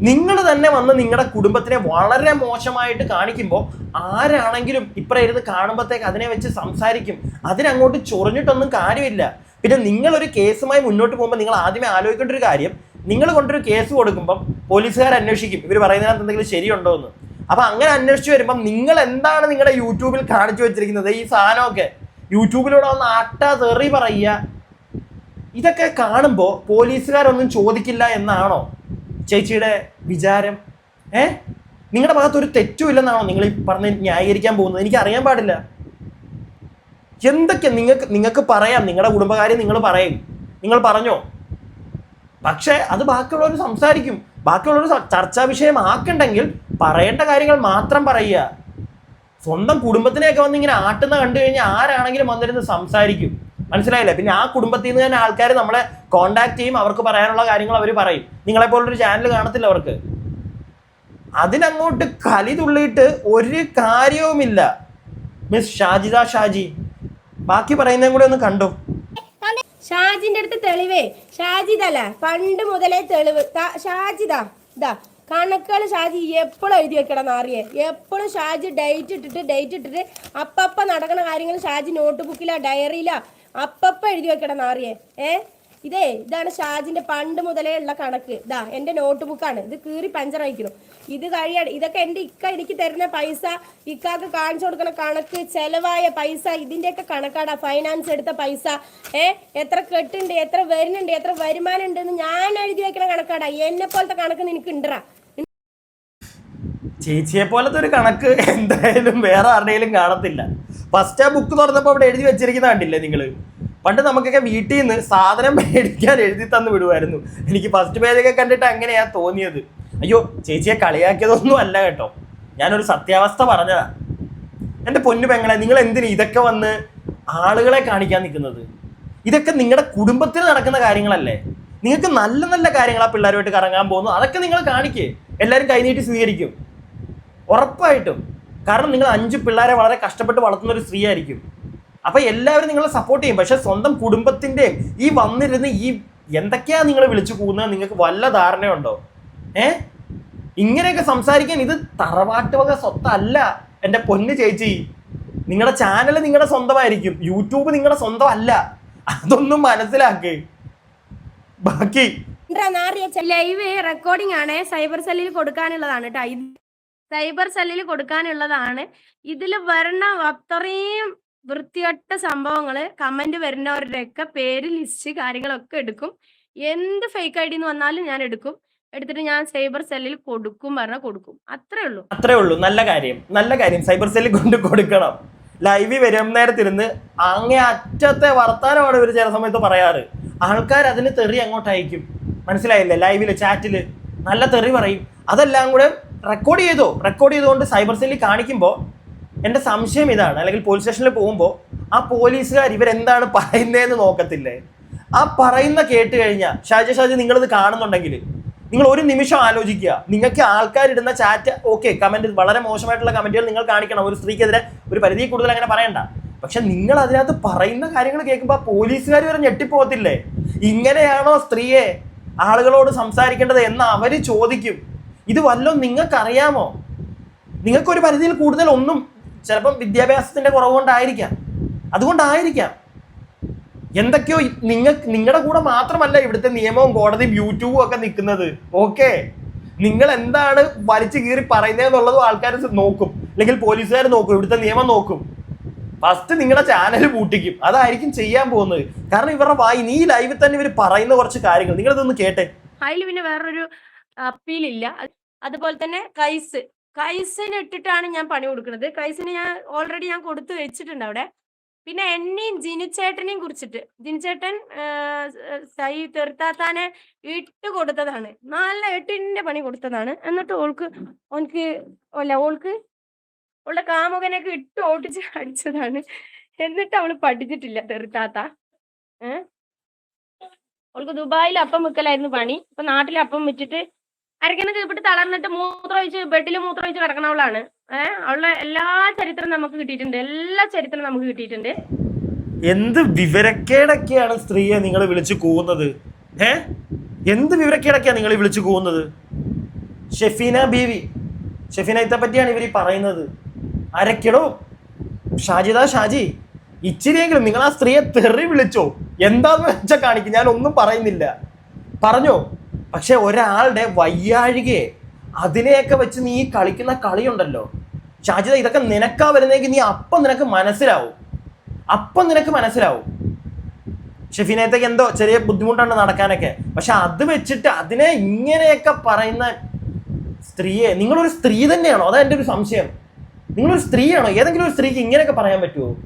നിങ്ങൾ തന്നെ വന്ന് നിങ്ങളുടെ കുടുംബത്തിനെ വളരെ മോശമായിട്ട് കാണിക്കുമ്പോൾ ആരാണെങ്കിലും ഇപ്പറേ ഇരുന്ന് കാണുമ്പോഴത്തേക്ക് അതിനെ വെച്ച് സംസാരിക്കും. അതിനങ്ങോട്ട് ചൊറിഞ്ഞിട്ടൊന്നും കാര്യമില്ല. പിന്നെ നിങ്ങളൊരു കേസുമായി മുന്നോട്ട് പോകുമ്പോൾ നിങ്ങൾ ആദ്യമേ ആലോചിക്കേണ്ട ഒരു കാര്യം നിങ്ങൾ കൊണ്ടൊരു കേസ് കൊടുക്കുമ്പം പോലീസുകാർ അന്വേഷിക്കും. ഇവർ പറയുന്നതിനകത്ത് എന്തെങ്കിലും ശരിയുണ്ടോ എന്ന് അപ്പൊ അങ്ങനെ അന്വേഷിച്ച് വരുമ്പം നിങ്ങൾ എന്താണ് നിങ്ങളുടെ യൂട്യൂബിൽ കാണിച്ചു വെച്ചിരിക്കുന്നത്? ഈ സാധനമൊക്കെ യൂട്യൂബിലൂടെ ഒന്ന് ആട്ടാ തെറി പറയുക. ഇതൊക്കെ കാണുമ്പോൾ പോലീസുകാരൊന്നും ചോദിക്കില്ല എന്നാണോ ചേച്ചിയുടെ വിചാരം? ഏ? നിങ്ങളുടെ ഭാഗത്ത് ഒരു തെറ്റുമില്ലെന്നാണോ നിങ്ങൾ ഈ പറഞ്ഞ് ന്യായീകരിക്കാൻ പോകുന്നത്? എനിക്ക് അറിയാൻ പാടില്ല. എന്തൊക്കെ നിങ്ങൾക്ക് നിങ്ങൾക്ക് പറയാം. നിങ്ങളുടെ കുടുംബകാര്യം നിങ്ങൾ പറയും. നിങ്ങൾ പറഞ്ഞോ? പക്ഷേ അത് ബാക്കിയുള്ളവർ സംസാരിക്കും. ബാക്കിയുള്ളവർ ചർച്ചാ വിഷയമാക്കണ്ടെങ്കിൽ പറയേണ്ട കാര്യങ്ങൾ മാത്രം പറയുക. സ്വന്തം കുടുംബത്തിനെയൊക്കെ വന്ന് ഇങ്ങനെ ആട്ടുന്ന കണ്ടു കഴിഞ്ഞാൽ ആരാണെങ്കിലും വന്നിരുന്ന് സംസാരിക്കും. മനസ്സിലായില്ലേ? പിന്നെ ആ കുടുംബത്തിൽ നിന്ന് തന്നെ ആൾക്കാർ നമ്മളെ കോണ്ടാക്ട് ചെയ്യും അവർക്ക് പറയാനുള്ള കാര്യങ്ങൾ അവർ പറയും. നിങ്ങളെപ്പോലൊരു ചാനൽ കാണത്തില്ല അവർക്ക്. അതിനങ്ങോട്ട് കലി തുള്ളിയിട്ട് ഒരു കാര്യവുമില്ല. മിസ് ഷാജിദ ഷാജി. ബാക്കി പറയുന്നതും കൂടെ ഒന്ന് കണ്ടോ? ഷാജിന്റെ അടുത്ത് തെളിവേ. ഷാജിതല്ല പണ്ട് മുതലേ തെളിവ്. ഷാജിദാ ഇതാ കണക്കുകൾ ഷാജി എപ്പോഴും എഴുതി വെക്കണം അറിയേ എപ്പോഴും ഷാജി ഡേറ്റ് ഇട്ടിട്ട് ഡേറ്റ് ഇട്ടിട്ട് അപ്പപ്പ നടക്കുന്ന കാര്യങ്ങൾ ഷാജി നോട്ട് ബുക്കിലാ ഡയറിയിലാ. അപ്പപ്പ എഴുതി വെക്കണം അറിയേ ഏ? ഇതേ ഇതാണ് ഷാജിന്റെ പണ്ട് മുതലേ ഉള്ള കണക്ക്. ഇതാ എന്റെ നോട്ട് ബുക്കാണ് ഇത് കീറി പഞ്ചർ അയക്കണം ഇത് കഴിയാണ് ഇതൊക്കെ എന്റെ ഇക്ക എനിക്ക് തരുന്ന പൈസ ഇക്കാക്ക് കാണിച്ചു കൊടുക്കുന്ന കണക്ക് ചെലവായ പൈസ ഇതിന്റെയൊക്കെ കണക്കാടാ. ഫൈനാൻസ് എടുത്ത പൈസ. ഏ എത്ര കെട്ടുണ്ട് എത്ര വരുന്നുണ്ട് എത്ര വരുമാനം ഉണ്ട് എന്ന് ഞാൻ എഴുതി വെക്കണ കണക്കാടാ. എന്നെ പോലത്തെ കണക്ക് നിനക്ക് ഉണ്ടറാ ചേച്ചിയെ പോലത്തെ ഒരു കണക്ക് എന്തായാലും വേറെ ആരുടെയും കാണത്തില്ല. ഫസ്റ്റ് ആ ബുക്ക് തുറന്നപ്പോൾ അവിടെ എഴുതി വെച്ചിരിക്കുന്ന കണ്ടില്ലേ നിങ്ങൾ പണ്ട് നമുക്കൊക്കെ വീട്ടിൽ നിന്ന് സാധനം മേടിക്കാൻ എഴുതി തന്നു വിടുമായിരുന്നു എനിക്ക് ഫസ്റ്റ് പേജൊക്കെ കണ്ടിട്ട് അങ്ങനെയാ തോന്നിയത്. അയ്യോ ചേച്ചിയെ കളിയാക്കിയതൊന്നും അല്ല കേട്ടോ. ഞാനൊരു സത്യാവസ്ഥ പറഞ്ഞതാ. എന്റെ പൊന്നു പെങ്ങളെ നിങ്ങൾ എന്തിനു ഇതൊക്കെ വന്ന് ആളുകളെ കാണിക്കാൻ നിൽക്കുന്നത്? ഇതൊക്കെ നിങ്ങളുടെ കുടുംബത്തിൽ നടക്കുന്ന കാര്യങ്ങളല്ലേ? നിങ്ങൾക്ക് നല്ല നല്ല കാര്യങ്ങൾ ആ പിള്ളേരുമായിട്ട് കറങ്ങാൻ പോകുന്നു അതൊക്കെ നിങ്ങൾ കാണിക്കേ. എല്ലാവരും കൈനീട്ടി സ്വീകരിക്കും. ഉറപ്പായിട്ടും. കാരണം നിങ്ങൾ അഞ്ച് പിള്ളേരെ വളരെ കഷ്ടപ്പെട്ട് വളർത്തുന്ന ഒരു സ്ത്രീ ആയിരിക്കും അപ്പൊ എല്ലാവരും നിങ്ങളെ സപ്പോർട്ട് ചെയ്യും. പക്ഷെ സ്വന്തം കുടുംബത്തിന്റെയും ഈ വന്നിരുന്ന് ഈ എന്തൊക്കെയാ നിങ്ങൾ വിളിച്ചു പോകുന്നത് നിങ്ങൾക്ക് വല്ല ധാരണയുണ്ടോ? ഏ? ഇങ്ങനെയൊക്കെ സംസാരിക്കാൻ ഇത് തറവാട്ട് വക സ്വത്തല്ല എന്റെ പൊന്ന് ചേച്ചി. നിങ്ങളുടെ ചാനൽ നിങ്ങളുടെ സ്വന്തമായിരിക്കും. യൂട്യൂബ് നിങ്ങളുടെ സ്വന്തം അല്ല അതൊന്നും മനസ്സിലാക്ക്. ബാക്കി ലൈവ് റെക്കോർഡിംഗ് ആണ്. സൈബർ സെല്ലിൽ കൊടുക്കാനുള്ളതാണ് കേട്ടോ സൈബർ സെല്ലിൽ കൊടുക്കാനുള്ളതാണ്. ഇതിൽ വരണ അത്രയും വൃത്തികെട്ട സംഭവങ്ങൾ കമന്റ് വരുന്നവരുടെയൊക്കെ പേര് ലിസ്റ്റ് കാര്യങ്ങളൊക്കെ എടുക്കും. എന്ത് ഫേക്ക് ഐ ഡി എന്ന് വന്നാലും ഞാൻ എടുക്കും. എടുത്തിട്ട് ഞാൻ സൈബർ സെല്ലിൽ കൊടുക്കും പറഞ്ഞാൽ കൊടുക്കും. അത്രേ ഉള്ളൂ. അത്രേ ഉള്ളൂ. നല്ല കാര്യം. നല്ല കാര്യം. സൈബർ സെല്ലിൽ കൊണ്ട് കൊടുക്കണം. ലൈവിൽ വരും നേരത്തിരുന്ന് അങ്ങേ അറ്റത്തെ വർത്താനമാണ് ഇവർ ചില സമയത്ത് പറയാറ്. ആൾക്കാർ അതിന് തെറി അങ്ങോട്ട് അയക്കും മനസ്സിലായില്ലേ ലൈവിൽ ചാറ്റിൽ നല്ല തെറി പറയും. അതെല്ലാം കൂടെ റെക്കോർഡ് ചെയ്തോ. റെക്കോർഡ് ചെയ്തുകൊണ്ട് സൈബർ സെല്ലിൽ കാണിക്കുമ്പോൾ എന്റെ സംശയം ഇതാണ്. അല്ലെങ്കിൽ പോലീസ് സ്റ്റേഷനിൽ പോകുമ്പോൾ ആ പോലീസുകാർ ഇവരെന്താണ് പറയുന്നതെന്ന് നോക്കത്തില്ലേ? ആ പറയുന്ന കേട്ട് കഴിഞ്ഞാൽ ഷാജി ഷാജി നിങ്ങളിത് കാണുന്നുണ്ടെങ്കിൽ നിങ്ങൾ ഒരു നിമിഷം ആലോചിക്കുക. നിങ്ങൾക്ക് ആൾക്കാരിടുന്ന ചാറ്റ് ഓക്കെ കമന്റ് വളരെ മോശമായിട്ടുള്ള കമന്റുകൾ നിങ്ങൾ കാണിക്കണം. ഒരു സ്ത്രീക്കെതിരെ ഒരു പരിധി കൂടുതൽ അങ്ങനെ പറയണ്ട. പക്ഷെ നിങ്ങൾ അതിനകത്ത് പറയുന്ന കാര്യങ്ങൾ കേൾക്കുമ്പോൾ ആ പോലീസുകാർ വരെ ഞെട്ടിപ്പോകത്തില്ലേ? ഇങ്ങനെയാണോ സ്ത്രീയെ ആളുകളോട് സംസാരിക്കേണ്ടത് എന്ന് അവർ ചോദിക്കും. ഇത് വല്ലതും നിങ്ങൾക്കറിയാമോ? നിങ്ങൾക്കൊരു പരിധിയിൽ കൂടുതൽ ഒന്നും ചിലപ്പം വിദ്യാഭ്യാസത്തിന്റെ കുറവുകൊണ്ടായിരിക്കാം. അതുകൊണ്ടായിരിക്കാം. എന്തൊക്കെയോ നിങ്ങൾ നിങ്ങളുടെ കൂടെ മാത്രമല്ല ഇവിടുത്തെ നിയമവും കോടതിയും യൂട്യൂബും ഒക്കെ നിൽക്കുന്നത്. ഓക്കെ? നിങ്ങൾ എന്താണ് വലിച്ചു കീറി പറയുന്നത് പറയുന്നതെന്നുള്ളതും ആൾക്കാർ നോക്കും. അല്ലെങ്കിൽ പോലീസുകാർ നോക്കും. ഇവിടുത്തെ നിയമം നോക്കും. ഫസ്റ്റ് നിങ്ങളുടെ ചാനൽ പൂട്ടിക്കും. അതായിരിക്കും ചെയ്യാൻ പോകുന്നത്. കാരണം ഇവരുടെ വായി നീ ലൈവിൽ തന്നെ ഇവർ പറയുന്ന കുറച്ച് കാര്യങ്ങൾ. നിങ്ങളിതൊന്ന് കേട്ടെ. അതിൽ പിന്നെ വേറൊരു അപ്പീലില്ല. അതുപോലെ തന്നെ കൈസ്. കൈസിന് ഇട്ടിട്ടാണ് ഞാൻ പണി കൊടുക്കുന്നത്. കൈസിന് ഞാൻ ഓൾറെഡി ഞാൻ കൊടുത്തു വെച്ചിട്ടുണ്ട് അവിടെ. പിന്നെ എന്നെയും ജിനിച്ചേട്ടനെയും കുറിച്ചിട്ട്. ജിനിച്ചേട്ടൻ സൈ തീർത്താത്താനെ ഇട്ട് കൊടുത്തതാണ്. നല്ല എട്ടിന്റെ പണി കൊടുത്തതാണ്. എന്നിട്ട് ഓൾക്ക് ഓൻക്ക് അല്ല ഓൾക്ക് അവളുടെ കാമുകനൊക്കെ ഇട്ട് ഓട്ടിച്ച് അടിച്ചതാണ്. എന്നിട്ട് അവൾ പഠിച്ചിട്ടില്ല തെറുത്താത്ത ഏഹ് അവൾക്ക് ദുബായിൽ അപ്പം വെക്കലായിരുന്നു പണി. ഇപ്പൊ നാട്ടിൽ അപ്പം വെച്ചിട്ട് അരക്കണ കീപ്പിട്ട് തളർന്നിട്ട് മൂത്രം ഒഴിച്ച് ബെഡിൽ മൂത്രം ഒഴിച്ച് കിടക്കണവളാണ് ഏഹ് അവളുടെ എല്ലാ ചരിത്രം നമുക്ക് കിട്ടിയിട്ടുണ്ട്. എല്ലാ ചരിത്രം നമുക്ക് കിട്ടിയിട്ടുണ്ട്. എന്ത് വിവരക്കേടൊക്കെയാണ് സ്ത്രീയെ നിങ്ങൾ വിളിച്ചു കൂവുന്നത്? ഏ? എന്ത് വിവരക്കേടൊക്കെയാണ് നിങ്ങൾ വിളിച്ചു കൂവുന്നത്? ഷെഫീന ബീവി ഷെഫീന ഇത്തെ പറ്റിയാണ് ഇവർ പറയുന്നത്. അരക്കിടോ ഷാജിദ ഷാജി ഇച്ചിരിയെങ്കിലും നിങ്ങൾ ആ സ്ത്രീയെ തെറി വിളിച്ചോ? എന്താന്ന് വെച്ചാൽ കാണിക്കും ഞാൻ ഒന്നും പറയുന്നില്ല. പറഞ്ഞോ? പക്ഷെ ഒരാളുടെ വയ്യാഴികയെ അതിനെയൊക്കെ വെച്ച് നീ കളിക്കുന്ന കളിയുണ്ടല്ലോ. ഷാജിദ ഇതൊക്കെ നിനക്കാ വരുന്നെങ്കിൽ നീ അപ്പം നിനക്ക് മനസ്സിലാവും. അപ്പം നിനക്ക് മനസ്സിലാവും. ഷെഫിനത്തേക്ക് എന്തോ ചെറിയ ബുദ്ധിമുട്ടാണ് നടക്കാനൊക്കെ. പക്ഷെ അത് വെച്ചിട്ട് അതിനെ ഇങ്ങനെയൊക്കെ പറയുന്ന സ്ത്രീയെ നിങ്ങളൊരു സ്ത്രീ തന്നെയാണോ? അതാ എന്റെ ഒരു സംശയം. നിങ്ങളൊരു സ്ത്രീയാണോ? ഏതെങ്കിലും ഒരു സ്ത്രീക്ക് ഇങ്ങനെയൊക്കെ പറയാൻ പറ്റുമോ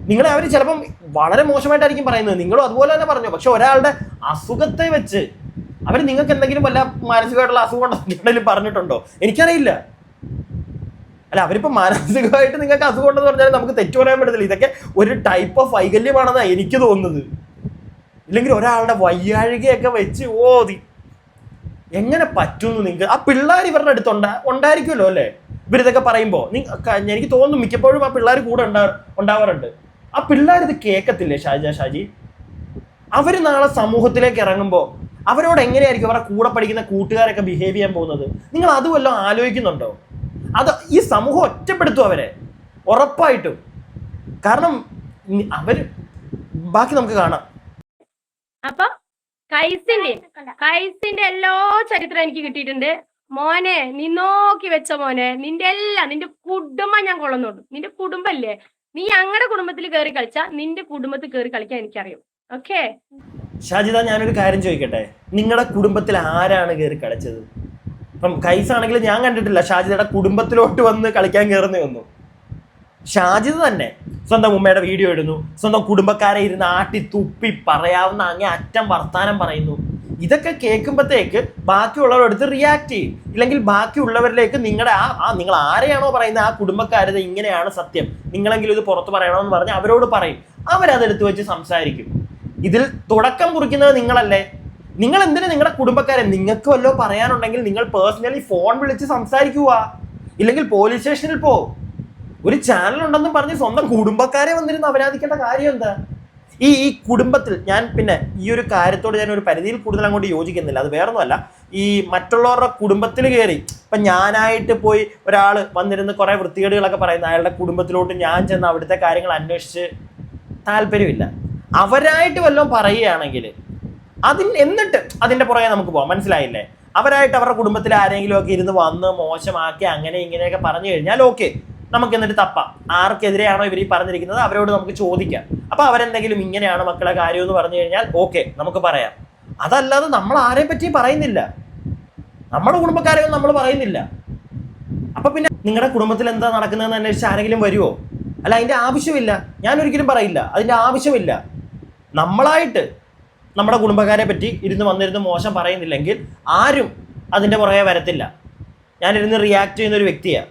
നിങ്ങളെ അവർ ചിലപ്പം വളരെ മോശമായിട്ടായിരിക്കും പറയുന്നത്. നിങ്ങളും അതുപോലെ തന്നെ പറഞ്ഞു. പക്ഷെ ഒരാളുടെ അസുഖത്തെ വെച്ച് അവർ നിങ്ങൾക്ക് എന്തെങ്കിലും വല്ല മാനസികമായിട്ടുള്ള അസുഖം ഉണ്ടോ നിങ്ങളിൽ പറഞ്ഞിട്ടുണ്ടോ? എനിക്കറിയില്ല. അല്ല അവരിപ്പോ മാനസികമായിട്ട് നിങ്ങൾക്ക് അസുഖം ഉണ്ടെന്ന് പറഞ്ഞാൽ നമുക്ക് തെറ്റു പറയാൻ പറ്റത്തില്ല. ഇതൊക്കെ ഒരു ടൈപ്പ് ഓഫ് വൈകല്യമാണെന്ന് എനിക്ക് തോന്നുന്നത്. ഇല്ലെങ്കിൽ ഒരാളുടെ വയ്യാഴികയൊക്കെ വെച്ച് ഓതി. എങ്ങനെ പറ്റുന്നു നിങ്ങൾക്ക് ആ പിള്ളേർ ഇവരുടെ അടുത്ത് ഉണ്ടാ ഉണ്ടായിരിക്കുമല്ലോ അല്ലേ? ഇവരിതൊക്കെ പറയുമ്പോൾ എനിക്ക് തോന്നുന്നു മിക്കപ്പോഴും ആ പിള്ളേർ കൂടെ ഉണ്ടാ ഉണ്ടാവാറുണ്ട്. ആ പിള്ളേർ ഇത് കേൾക്കത്തില്ലേ ഷാജ ഷാജി? അവർ നാളെ സമൂഹത്തിലേക്ക് ഇറങ്ങുമ്പോൾ അവരോട് എങ്ങനെയായിരിക്കും അവരുടെ കൂടെ പഠിക്കുന്ന കൂട്ടുകാരൊക്കെ ബിഹേവ് ചെയ്യാൻ പോകുന്നത്? നിങ്ങൾ അതുമല്ലോ ആലോചിക്കുന്നുണ്ടോ? അത് ഈ സമൂഹം ഒറ്റപ്പെടുത്തും അവരെ. ഉറപ്പായിട്ടും. കാരണം അവർ ബാക്കി നമുക്ക് കാണാം. അപ്പൊ കൈസിന്റെ കൈസിന്റെ എല്ലാ ചരിത്രം എനിക്ക് കിട്ടിയിട്ടുണ്ട്. മോനെ നീ നോക്കി വെച്ച മോനെ. നിന്റെ എല്ലാം നിന്റെ കുടുംബം ഞാൻ കൊള്ളുന്നുണ്ട് നിന്റെ കുടുംബല്ലേ? നീ ഞങ്ങളുടെ കുടുംബത്തിൽ കയറി കളിച്ചാ നിന്റെ കുടുംബത്തിൽ കയറി കളിക്കാൻ എനിക്കറിയും. ഓക്കേ ഷാജിദ ഞാനൊരു കാര്യം ചോദിക്കട്ടെ? നിങ്ങളുടെ കുടുംബത്തിൽ ആരാണ് കയറി കളിച്ചത്? അപ്പം കൈസ് ആണെങ്കിൽ ഞാൻ കണ്ടിട്ടില്ല ഷാജിദയുടെ കുടുംബത്തിലോട്ട് വന്ന് കളിക്കാൻ കയറുന്നേ ഒന്നും ഷാജിദ് തന്നെ സ്വന്തം ഉമ്മയുടെ വീഡിയോ ഇടുന്നു സ്വന്തം കുടുംബക്കാരെ ഇരുന്ന് ആട്ടി തുപ്പി പറയാവുന്ന അങ്ങേ അറ്റം വർത്താനം പറയുന്നു. ഇതൊക്കെ കേൾക്കുമ്പോഴത്തേക്ക് ബാക്കിയുള്ളവരടുത്ത് റിയാക്ട് ചെയ്യും. ഇല്ലെങ്കിൽ ബാക്കിയുള്ളവരിലേക്ക് നിങ്ങളുടെ ആ ആ നിങ്ങൾ ആരെയാണോ പറയുന്നത്? ആ കുടുംബക്കാരത് ഇങ്ങനെയാണ് സത്യം. നിങ്ങളെങ്കിലും ഇത് പുറത്ത് പറയണമെന്ന് പറഞ്ഞ് അവരോട് പറയും. അവരതെടുത്ത് വെച്ച് സംസാരിക്കും. ഇതിൽ തുടക്കം കുറിക്കുന്നത് നിങ്ങളല്ലേ? നിങ്ങൾ എന്തിനാ നിങ്ങളുടെ കുടുംബക്കാരെ നിങ്ങൾക്ക് വല്ലോ പറയാനുണ്ടെങ്കിൽ നിങ്ങൾ പേഴ്സണലി ഫോൺ വിളിച്ച് സംസാരിക്കുക. ഇല്ലെങ്കിൽ പോലീസ് സ്റ്റേഷനിൽ പോ. ഒരു ചാനൽ ഉണ്ടെന്നും പറഞ്ഞ് സ്വന്തം കുടുംബക്കാരെ വന്നിരുന്ന് അപരാധിക്കേണ്ട കാര്യം എന്താ? ഈ ഈ കുടുംബത്തിൽ ഞാൻ പിന്നെ ഈ ഒരു കാര്യത്തോട് ഞാൻ ഒരു പരിധിയിൽ കൂടുതൽ അങ്ങോട്ട് യോജിക്കുന്നില്ല. അത് വേറൊന്നുമല്ല. ഈ മറ്റുള്ളവരുടെ കുടുംബത്തിൽ കയറി ഇപ്പം ഞാനായിട്ട് പോയി ഒരാൾ വന്നിരുന്ന് കുറേ വൃത്തികേടുകളൊക്കെ പറയുന്ന. അയാളുടെ കുടുംബത്തിലോട്ട് ഞാൻ ചെന്ന് അവിടുത്തെ കാര്യങ്ങൾ അന്വേഷിച്ച് താല്പര്യമില്ല. അവരായിട്ട് വല്ലതും പറയുകയാണെങ്കിൽ അതിൽ എന്നിട്ട് അതിന്റെ പുറകെ നമുക്ക് പോകാം മനസ്സിലായില്ലേ? അവരായിട്ട് അവരുടെ കുടുംബത്തിൽ ആരെങ്കിലും ഒക്കെ ഇരുന്ന് വന്ന് മോശമാക്കി അങ്ങനെ ഇങ്ങനെയൊക്കെ പറഞ്ഞു കഴിഞ്ഞാൽ ഓക്കെ നമുക്ക് എന്നിട്ട് തപ്പാം. ആർക്കെതിരെയാണോ ഇവർ ഈ പറഞ്ഞിരിക്കുന്നത്? അവരോട് നമുക്ക് ചോദിക്കാം. അപ്പൊ അവരെന്തെങ്കിലും ഇങ്ങനെയാണ് മക്കളെ കാര്യം എന്ന് പറഞ്ഞു കഴിഞ്ഞാൽ ഓക്കെ നമുക്ക് പറയാം. അതല്ലാതെ നമ്മൾ ആരെ പറ്റി പറയുന്നില്ല. നമ്മുടെ കുടുംബക്കാരെയൊന്നും നമ്മൾ പറയുന്നില്ല. അപ്പൊ പിന്നെ നിങ്ങളുടെ കുടുംബത്തിൽ എന്താ നടക്കുന്നതെന്ന് അന്വേഷിച്ച് ആരെങ്കിലും വരുമോ അല്ല അതിന്റെ ആവശ്യമില്ല. ഞാൻ ഒരിക്കലും പറയില്ല. അതിന്റെ ആവശ്യമില്ല. നമ്മളായിട്ട് നമ്മുടെ കുടുംബക്കാരെ പറ്റി ഇരുന്ന് വന്നിരുന്ന് മോശം പറയുന്നില്ലെങ്കിൽ ആരും അതിന്റെ പുറകെ വരത്തില്ല. ഞാനിരുന്ന് റിയാക്ട് ചെയ്യുന്ന ഒരു വ്യക്തിയാണ്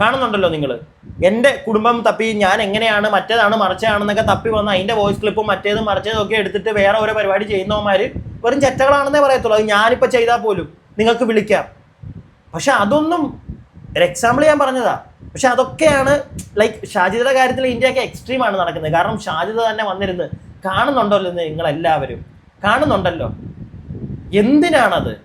കാണുന്നുണ്ടല്ലോ നിങ്ങൾ എന്റെ കുടുംബം തപ്പി ഞാൻ എങ്ങനെയാണ് മറ്റേതാണ് മറിച്ചതാണെന്നൊക്കെ തപ്പി വന്ന് അതിന്റെ വോയിസ് ക്ലിപ്പും മറ്റേതും മറിച്ചതും ഒക്കെ എടുത്തിട്ട് വേറെ ഓരോ പരിപാടി ചെയ്യുന്നവന്മാർ വെറും ചെറ്റകളാണെന്നേ പറയത്തുള്ളൂ. അത് ഞാനിപ്പോൾ ചെയ്താൽ പോലും നിങ്ങൾക്ക് വിളിക്കാം. പക്ഷെ അതൊന്നും ഒരു എക്സാമ്പിൾ ഞാൻ പറഞ്ഞതാ. പക്ഷെ അതൊക്കെയാണ് ലൈക്ക് ഷാജിദയുടെ കാര്യത്തിൽ ഇന്ത്യയൊക്കെ എക്സ്ട്രീമാണ് നടക്കുന്നത്. കാരണം ഷാജിദ തന്നെ വന്നിരുന്ന് കാണുന്നുണ്ടല്ലോ നിങ്ങളെല്ലാവരും. കാണുന്നുണ്ടല്ലോ. എന്തിനാണത്?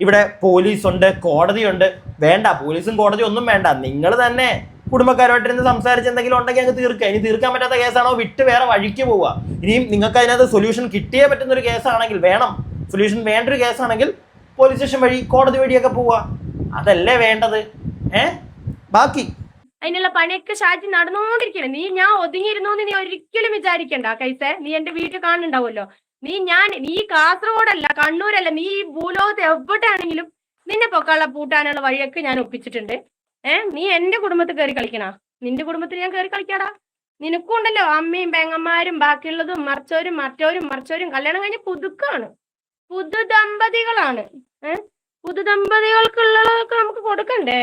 ഇവിടെ പോലീസുണ്ട് കോടതിയുണ്ട്. വേണ്ട പോലീസും കോടതിയും ഒന്നും വേണ്ട. നിങ്ങൾ തന്നെ കുടുംബക്കാരുമായിട്ട് ഇരുന്ന് സംസാരിച്ച് എന്തെങ്കിലും ഉണ്ടെങ്കിൽ അങ്ങ് തീർക്കുക. ഇനി തീർക്കാൻ പറ്റാത്ത കേസാണോ? വിട്ട് വേറെ വഴിക്ക് പോവുക. ഇനിയും നിങ്ങൾക്ക് അതിനകത്ത് സൊല്യൂഷൻ കിട്ടിയേ പറ്റുന്ന ഒരു കേസാണെങ്കിൽ വേണം. സൊല്യൂഷൻ വേണ്ട ഒരു കേസാണെങ്കിൽ പോലീസ് സ്റ്റേഷൻ വഴി കോടതി വഴിയൊക്കെ പോവുക. അതല്ലേ വേണ്ടത്? ഏ? ബാക്കി അതിനുള്ള പണിയൊക്കെ ഷാജി നടന്നുകൊണ്ടിരിക്കണേ നീ ഞാൻ ഒതുങ്ങിയിരുന്നോന്ന് നീ ഒരിക്കലും വിചാരിക്കണ്ട കൈസെ. നീ എന്റെ വീട്ടിൽ കാണുന്നുണ്ടാവുമല്ലോ. നീ ഞാൻ നീ കാസർഗോഡല്ല കണ്ണൂരല്ല നീ ഈ ഭൂലോകത്ത് എവിടെയാണെങ്കിലും നിന്നെ പൊക്കാളെ പൂട്ടാനുള്ള വഴിയൊക്കെ ഞാൻ ഒപ്പിച്ചിട്ടുണ്ട്. ഏർ നീ എന്റെ കുടുംബത്തിൽ കയറി കളിക്കണ? നിന്റെ കുടുംബത്തിൽ ഞാൻ കയറി കളിക്കാടാ? നിനക്കും ഉണ്ടല്ലോ അമ്മയും പെങ്ങന്മാരും ബാക്കിയുള്ളതും മറിച്ചവരും മറ്റവരും മറിച്ചവരും കല്യാണം കഴിഞ്ഞ് പുതുക്കാണ്. പുതു ദമ്പതികളാണ് ഏ പുതു ദമ്പതികൾക്കുള്ളതൊക്കെ നമുക്ക് കൊടുക്കണ്ടേ?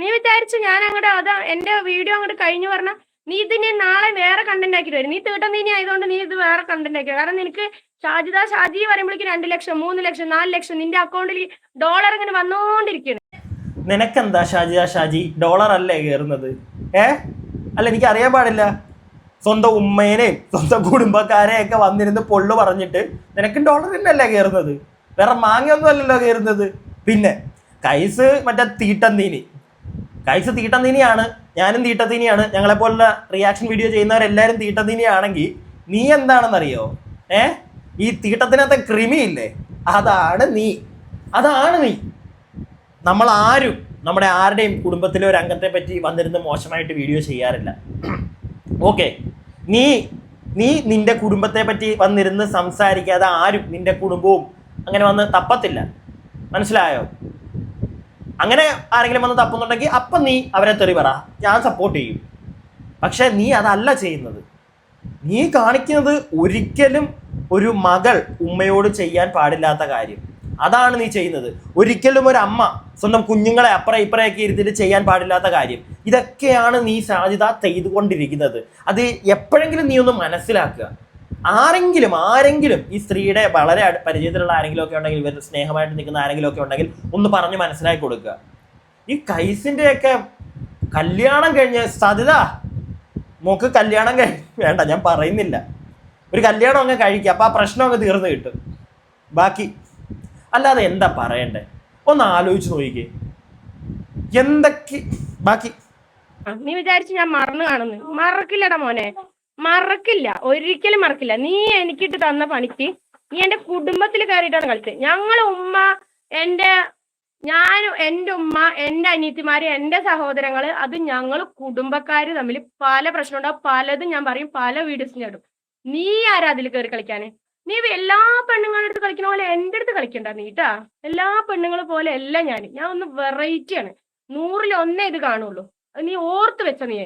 നീ വിചാരിച്ചു ഞാൻ അങ്ങോട്ട് അതാ എന്റെ വീഡിയോ അങ്ങോട്ട് കഴിഞ്ഞു പറഞ്ഞ നീ ഇതിനെ നാളെ വേറെ കണ്ടന്റ് ആക്കി വരും. നീ തീട്ടം നീ ആയതുകൊണ്ട് നീ ഇത് വേറെ കണ്ടന്റ് ആക്കി കാരണം നിനക്ക് ഷാജിദ ഷാജി പറയുമ്പോഴേക്ക് രണ്ട് ലക്ഷം മൂന്ന് ലക്ഷം നാല് ലക്ഷം നിന്റെ അക്കൗണ്ടിൽ ഡോളർ ഇങ്ങനെ വന്നോണ്ടിരിക്കുന്നു. നിനക്കെന്താ ഷാജി ആ ഷാജി? ഡോളർ അല്ലേ കയറുന്നത് ഏ? അല്ല എനിക്ക് അറിയാൻ പാടില്ല. സ്വന്തം ഉമ്മേനെയും സ്വന്തം കുടുംബക്കാരെയൊക്കെ വന്നിരുന്ന് പൊള്ളു പറഞ്ഞിട്ട് നിനക്ക് ഡോളർ തന്നെയല്ലേ കയറുന്നത് വേറെ മാങ്ങയൊന്നും അല്ലല്ലോ കയറുന്നത് പിന്നെ കൈസ് മറ്റേ തീട്ടന്തീനി കൈസ് തീട്ടന്തീനിയാണ് ഞാനും തീട്ടത്തീനിയാണ് ഞങ്ങളെപ്പോലുള്ള റിയാക്ഷൻ വീഡിയോ ചെയ്യുന്നവരെല്ലാവരും തീട്ടത്തീനിയാണെങ്കിൽ നീ എന്താണെന്നറിയോ? ഏ? ഈ തീട്ടത്തിനകത്തെ കൃമിയില്ലേ? അതാണ് നീ. അതാണ് നീ. നമ്മൾ ആരും നമ്മുടെ ആരുടെയും കുടുംബത്തിലെ ഒരു അംഗത്തെ പറ്റി വന്നിരുന്ന് മോശമായിട്ട് വീഡിയോ ചെയ്യാറില്ല. ഓക്കെ നീ നീ നിന്റെ കുടുംബത്തെ പറ്റി വന്നിരുന്ന് സംസാരിക്കാതെ ആരും നിന്റെ കുടുംബവും അങ്ങനെ വന്ന് തപ്പത്തില്ല. മനസ്സിലായോ? അങ്ങനെ ആരെങ്കിലും വന്ന് തപ്പുന്നുണ്ടെങ്കിൽ അപ്പം നീ അവരെ തെറി പറ. ഞാൻ സപ്പോർട്ട് ചെയ്യും. പക്ഷെ നീ അതല്ല ചെയ്യുന്നത്. നീ കാണിക്കുന്നത് ഒരിക്കലും ഒരു മകൾ ഉമ്മയോട് ചെയ്യാൻ പാടില്ലാത്ത കാര്യം. അതാണ് നീ ചെയ്യുന്നത്. ഒരിക്കലും ഒരു അമ്മ സ്വന്തം കുഞ്ഞുങ്ങളെ അപ്പുറം ഇപ്പുറയൊക്കെ ഇരുത്തിട്ട് ചെയ്യാൻ പാടില്ലാത്ത കാര്യം. ഇതൊക്കെയാണ് നീ സാധ്യത ചെയ്തുകൊണ്ടിരിക്കുന്നത്. അത് എപ്പോഴെങ്കിലും നീ ഒന്ന് മനസ്സിലാക്കുക. ആരെങ്കിലും ആരെങ്കിലും ഈ സ്ത്രീയുടെ വളരെ പരിചയത്തിലുള്ള ആരെങ്കിലും ഒക്കെ ഉണ്ടെങ്കിൽ ഇവരുടെ സ്നേഹമായിട്ട് നിൽക്കുന്ന ആരെങ്കിലും ഒക്കെ ഉണ്ടെങ്കിൽ ഒന്ന് പറഞ്ഞ് മനസ്സിലാക്കി കൊടുക്കുക. ഈ കൈസിന്റെ ഒക്കെ കല്യാണം കഴിഞ്ഞ സാധ്യത മോക്ക് കല്യാണം കഴി വേണ്ട ഞാൻ പറയുന്നില്ല. ഒരു കല്യാണം അങ്ങ് കഴിക്കുക അപ്പൊ ആ പ്രശ്നം അങ്ങ് തീർന്നു കിട്ടും. ബാക്കി അല്ലാതെ എന്താ പറയണ്ടേ? ഒന്ന് ആലോചിച്ച് നോക്കിക്കേ. എന്തൊക്കെ ബാക്കി. നീ വിചാരിച്ചു ഞാൻ മറന്നു കാണുന്നു. മറക്കില്ലടാ മോനെ. മറക്കില്ല. ഒരിക്കലും മറക്കില്ല. നീ എനിക്കിട്ട് തന്ന പണിക്ക് നീ എന്റെ കുടുംബത്തിൽ കയറിയിട്ടാണ് കളിച്ചത്. ഞങ്ങളെ ഉമ്മ എന്റെ ഞാൻ എന്റെ ഉമ്മ എന്റെ അനിയത്തിമാര് എന്റെ സഹോദരങ്ങൾ അത് ഞങ്ങൾ കുടുംബക്കാര് തമ്മിൽ പല പ്രശ്നം ഉണ്ടാവും പലതും ഞാൻ പറയും. പല വീഡിയോസ് ഞാൻ ഇടും. നീ ആരാ അതിൽ കയറി കളിക്കാന്? നീ എല്ലാ പെണ്ണുങ്ങളുടെ അടുത്ത് കളിക്കുന്ന പോലെ എന്റെ അടുത്ത് കളിക്കണ്ട നീട്ടാ എല്ലാ പെണ്ണുങ്ങളെ പോലെ അല്ല ഞാൻ ഞാൻ ഒന്ന് വെറൈറ്റിയാണ് നൂറിൽ ഒന്നേ ഇത് കാണുള്ളൂ. നീ ഓർത്ത് വെച്ച നീ.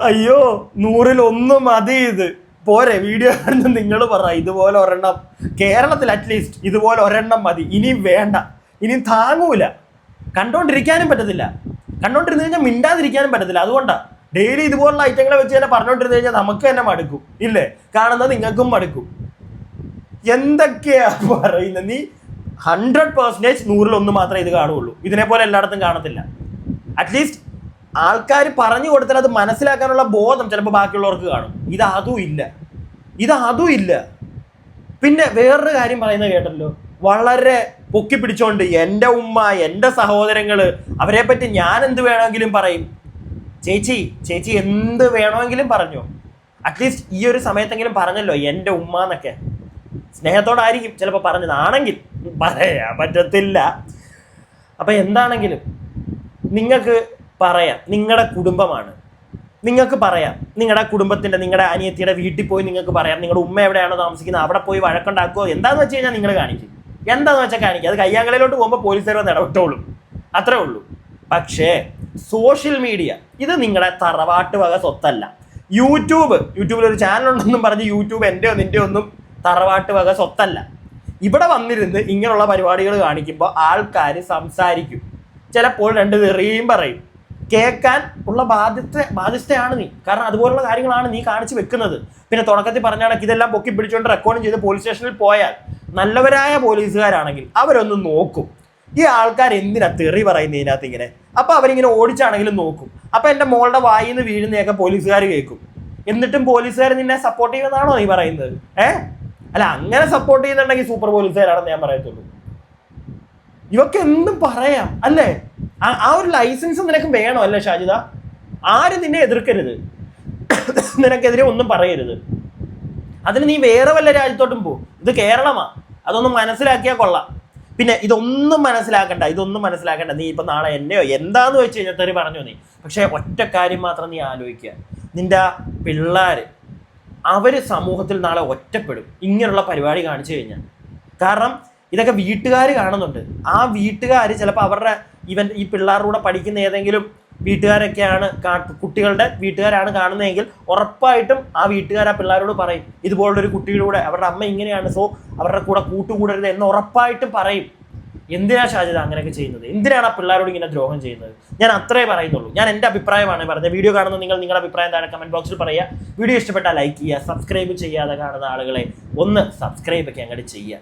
അയ്യോ നൂറിൽ ഒന്ന് മതി ഇത്. പോരെ വീഡിയോ കാണുന്ന നിങ്ങൾ പറ ഇതുപോലെ ഒരെണ്ണം. കേരളത്തിൽ അറ്റ്ലീസ്റ്റ് ഇതുപോലെ ഒരെണ്ണം മതി. ഇനിയും വേണ്ട. ഇനിയും താങ്ങൂല. കണ്ടോണ്ടിരിക്കാനും പറ്റത്തില്ല. കണ്ടോണ്ടിരുന്ന് കഴിഞ്ഞാൽ മിണ്ടാതിരിക്കാനും പറ്റത്തില്ല. അതുകൊണ്ടാ ഡെയിലി ഇതുപോലുള്ള ഐറ്റങ്ങളെ വെച്ച് തന്നെ പറഞ്ഞോണ്ടിരുന്നു കഴിഞ്ഞാൽ നമുക്ക് തന്നെ മടുക്കും. ഇല്ലേ? കാണുന്നത് നിങ്ങൾക്കും മടുക്കും. എന്തൊക്കെയാ പറയുന്നത്? നീ ഹൺഡ്രഡ് പെർസെന്റേജ് നൂറിലൊന്ന് മാത്രമേ ഇത് കാണുള്ളൂ. ഇതിനെപ്പോലെ പോലെ എല്ലായിടത്തും കാണത്തില്ല. അറ്റ്ലീസ്റ്റ് ആൾക്കാർ പറഞ്ഞു കൊടുത്താൽ അത് മനസ്സിലാക്കാനുള്ള ബോധം ചിലപ്പോൾ ബാക്കിയുള്ളവർക്ക് കാണും. ഇത് അതും ഇല്ല. ഇത് അതും ഇല്ല. പിന്നെ വേറൊരു കാര്യം പറയുന്നത് കേട്ടല്ലോ. വളരെ പൊക്കി പിടിച്ചോണ്ട് എന്റെ ഉമ്മ എന്റെ സഹോദരങ്ങൾ അവരെ പറ്റി ഞാൻ എന്ത് വേണമെങ്കിലും പറയും. ചേച്ചി ചേച്ചി എന്ത് വേണമെങ്കിലും പറഞ്ഞു. അറ്റ്ലീസ്റ്റ് ഈ ഒരു സമയത്തെങ്കിലും പറഞ്ഞല്ലോ എന്റെ ഉമ്മ എന്നൊക്കെ. സ്നേഹത്തോടായിരിക്കും ചിലപ്പോൾ പറഞ്ഞത്. ആണെങ്കിൽ പറയാൻ പറ്റത്തില്ല. അപ്പം എന്താണെങ്കിലും നിങ്ങൾക്ക് പറയാം. നിങ്ങളുടെ കുടുംബമാണ്. നിങ്ങൾക്ക് പറയാം. നിങ്ങളുടെ കുടുംബത്തിന്റെ നിങ്ങളുടെ അനിയത്തിയുടെ വീട്ടിൽ പോയി നിങ്ങൾക്ക് പറയാം. നിങ്ങളുടെ ഉമ്മ എവിടെയാണോ താമസിക്കുന്നത് അവിടെ പോയി വഴക്കുണ്ടാക്കുമോ എന്താന്ന് വെച്ച് കഴിഞ്ഞാൽ നിങ്ങൾ കാണിക്കും. എന്താന്ന് വെച്ചാൽ കാണിക്കും? അത് കയ്യാങ്കളിലോട്ട് പോകുമ്പോൾ പോലീസുകാർ വന്ന് ഇടപെട്ടോളും. അത്രേ ഉള്ളൂ. പക്ഷേ സോഷ്യൽ മീഡിയ ഇത് നിങ്ങളെ തറവാട്ട് വക സ്വത്തല്ല. യൂട്യൂബ് യൂട്യൂബിൽ ഒരു ചാനൽ ഉണ്ടെന്നും പറഞ്ഞ് യൂട്യൂബ് എന്റെ നിന്റെ ഒന്നും തറവാട്ട് വക സ്വത്തല്ല. ഇവിടെ വന്നിരുന്ന് ഇങ്ങനെയുള്ള പരിപാടികൾ കാണിക്കുമ്പോൾ ആൾക്കാർ സംസാരിക്കും. ചിലപ്പോൾ രണ്ട് തെറിയും പറയും. കേൾക്കാൻ ഉള്ള ബാധ്യത ബാധ്യസ്ഥയാണ് നീ. കാരണം അതുപോലുള്ള കാര്യങ്ങളാണ് നീ കാണിച്ചു വെക്കുന്നത്. പിന്നെ തുടക്കത്തിൽ പറഞ്ഞ കണക്ക് ഇതെല്ലാം പൊക്കി പിടിച്ചുകൊണ്ട് റെക്കോർഡ് ചെയ്ത് പോലീസ് സ്റ്റേഷനിൽ പോയാൽ നല്ലവരായ പോലീസുകാരാണെങ്കിൽ അവരൊന്ന് നോക്കും. ഈ ആൾക്കാർ എന്തിനാ തെറി പറയുന്നത് ഇതിനകത്ത് ഇങ്ങനെ? അപ്പൊ അവരിങ്ങനെ ഓടിച്ചാണെങ്കിലും നോക്കും. അപ്പൊ എന്റെ മോളുടെ വായിൽ നിന്ന് വീഴുന്നതൊക്കെ പോലീസുകാർ കേൾക്കും. എന്നിട്ടും പോലീസുകാർ നിന്നെ സപ്പോർട്ട് ചെയ്യുന്നതാണോ നീ പറയുന്നത്? ഏ? അല്ല അങ്ങനെ സപ്പോർട്ട് ചെയ്യുന്നുണ്ടെങ്കിൽ സൂപ്പർ പോലീസുകാരാണെന്ന് ഞാൻ പറയത്തുള്ളൂ. ഇവക്ക് എന്തും പറയാം അല്ലേ? ആ- ഒരു ലൈസൻസ് നിനക്ക് വേണോ അല്ലേ ഷാജിദ. ആരും നിന്നെ എതിർക്കരുത്. നിനക്കെതിരെ ഒന്നും പറയരുത്. അതിന് നീ വേറെ വല്ല രാജ്യത്തോട്ടും പോ. ഇത് കേരളമാ. അതൊന്നും മനസ്സിലാക്കിയാൽ കൊള്ളാം. പിന്നെ ഇതൊന്നും മനസ്സിലാക്കണ്ട ഇതൊന്നും മനസ്സിലാക്കണ്ട. നീ ഇപ്പൊ നാളെ എന്നെയോ എന്താന്ന് വെച്ച് കഴിഞ്ഞാൽ തെറി പറഞ്ഞു നീ. പക്ഷെ ഒറ്റ കാര്യം മാത്രം നീ ആലോചിക്കുക. നിന്റെ പിള്ളേര് അവർ സമൂഹത്തിൽ നാളെ ഒറ്റപ്പെടും. ഇങ്ങനെയുള്ള പരിപാടി കാണിച്ചു കഴിഞ്ഞാൽ കാരണം ഇതൊക്കെ വീട്ടുകാർ കാണുന്നുണ്ട്. ആ വീട്ടുകാർ ചിലപ്പോൾ അവരുടെ ഇവൻ ഈ പിള്ളേരുടെ പഠിക്കുന്ന ഏതെങ്കിലും വീട്ടുകാരൊക്കെയാണ് കുട്ടികളുടെ വീട്ടുകാരാണ് കാണുന്നതെങ്കിൽ ഉറപ്പായിട്ടും ആ വീട്ടുകാർ ആ പിള്ളേരോട് പറയും ഇതുപോലുള്ളൊരു കുട്ടിയുടെ കൂടെ അവരുടെ അമ്മ ഇങ്ങനെയാണ് സോ അവരുടെ കൂടെ കൂട്ടുകൂടരുത് എന്ന് ഉറപ്പായിട്ടും പറയും. എന്തിനാണ് ഷാജിദ അങ്ങനെയൊക്കെ ചെയ്യുന്നത്? എന്തിനാണ് ആ പിള്ളേരോട് ഇങ്ങനെ ദ്രോഹം ചെയ്യുന്നത്? ഞാൻ അത്രേ പറയുന്നുള്ളൂ. ഞാൻ എന്റെ അഭിപ്രായമാണ് പറഞ്ഞത്. വീഡിയോ കാണുന്ന നിങ്ങൾ നിങ്ങളുടെ അഭിപ്രായം താഴെ കമന്റ് ബോക്സിൽ പറയുക. വീഡിയോ ഇഷ്ടപ്പെട്ടാൽ ലൈക്ക് ചെയ്യുക സബ്സ്ക്രൈബ് ചെയ്യാതെ കാണുന്ന ആളുകളെ ഒന്ന് സബ്സ്ക്രൈബ് ഒക്കെ അങ്ങോട്ട് ചെയ്യുക.